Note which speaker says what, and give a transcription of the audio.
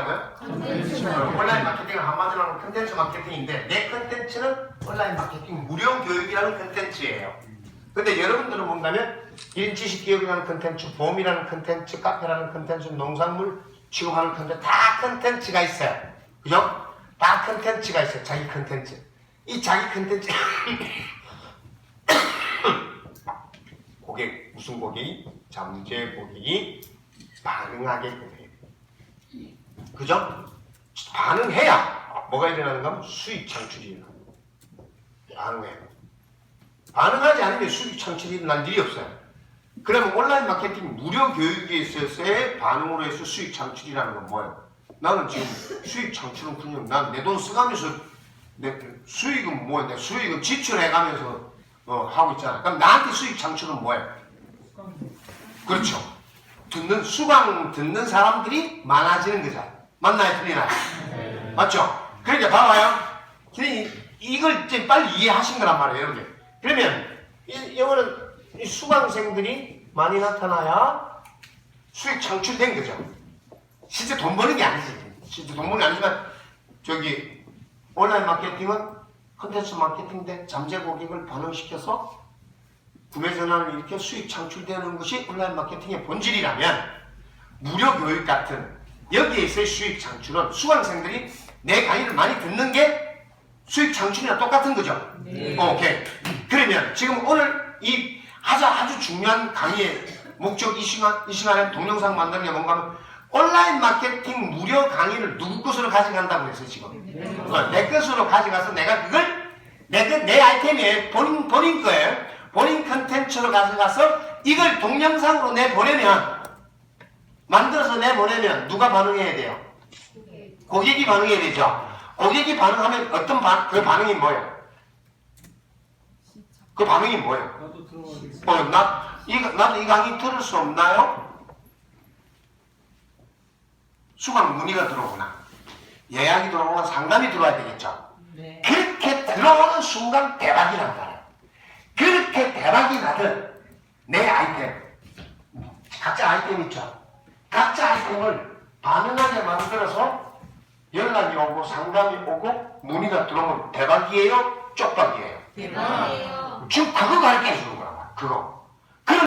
Speaker 1: 뭐라고요? 온라인 마케팅은 한마디로 하면 컨텐츠 마케팅인데 내 컨텐츠는 온라인 마케팅 무료 교육이라는 컨텐츠예요. 근데 여러분들은 뭔가면 일지식 기업이라는 컨텐츠, 보험이라는 컨텐츠, 카페라는 컨텐츠, 농산물 취급하는 컨텐츠 다 컨텐츠가 있어요. 그죠? 다 컨텐츠가 있어요. 자기 컨텐츠. 이 자기 컨텐츠 고객 무슨 고객이 잠재 고객이 반응하게끔 해요. 그죠? 반응해야 뭐가 일어나는가 하면 수익 창출이 일어나요. 반응해. 반응하지 않으면 수익 창출이 일어날 일이 없어요. 그러면 온라인 마케팅 무료 교육에 있어서의 반응으로 해서 수익 창출이라는 건 뭐예요? 나는 지금 수익 창출은 그냥 난 내돈 써가면서 내 수익은 뭐야? 내 수익은 지출해가면서 어, 하고 있잖아. 그럼 나한테 수익 창출은 뭐예요? 그렇죠. 듣는 수강 듣는 사람들이 많아지는 거죠. 맞나요, 틀리나요? 맞죠? 그러니까 봐봐요. 이걸 이제 빨리 이해하신 거란 말이에요, 여러분. 그러면 이, 이거는 이 수강생들이 많이 나타나야 수익 창출된 거죠. 실제 돈 버는 게 아니지. 실제 돈 버는 게 아니지만 저기 온라인 마케팅은 컨텐츠 마케팅인데 잠재 고객을 반응시켜서 구매 전환을 일으켜 수익 창출되는 것이 온라인 마케팅의 본질이라면 무료 교육 같은 여기에서의 수익 창출은 수강생들이 내 강의를 많이 듣는 게 수익 창출이랑 똑같은 거죠.
Speaker 2: 네.
Speaker 1: 오케이. 그러면 지금 오늘 이 아주 아주 중요한 강의의 목적 이 시간 이 시간에 동영상 만드는 게 뭔가 하면 온라인 마케팅 무료 강의를 누구 것으로 가져간다고 했어요 지금. 어, 내 것으로 가져가서 내가 그걸 내, 것- 내 아이템이 본인, 본인 거예요. 본인 컨텐츠로 가져가서 이걸 동영상으로 내 보내면 만들어서 내보내면 누가 반응해야 돼요? 고객이 반응해야 되죠. 고객이 반응하면 어떤 반, 그 반응이 뭐예요? 그 반응이 뭐예요?
Speaker 2: 어,
Speaker 1: 나, 이, 나도 이 강의 들을 수 없나요? 수강 문의가 들어오거나 예약이 들어오거나 상담이 들어와야 되겠죠.
Speaker 3: 네.
Speaker 1: 그렇게 들어오는 순간 대박이 난다. 그렇게 대박이 나든 내 아이템, 각자 아이템 있죠. 아이템을 반응하게 만들어서 연락이 오고 상담이 오고 문의가 들어오면 대박이에요? 쪽박이에요?
Speaker 3: 대박이에요.
Speaker 1: 지금 그거 가르쳐 주는 거야. 그거.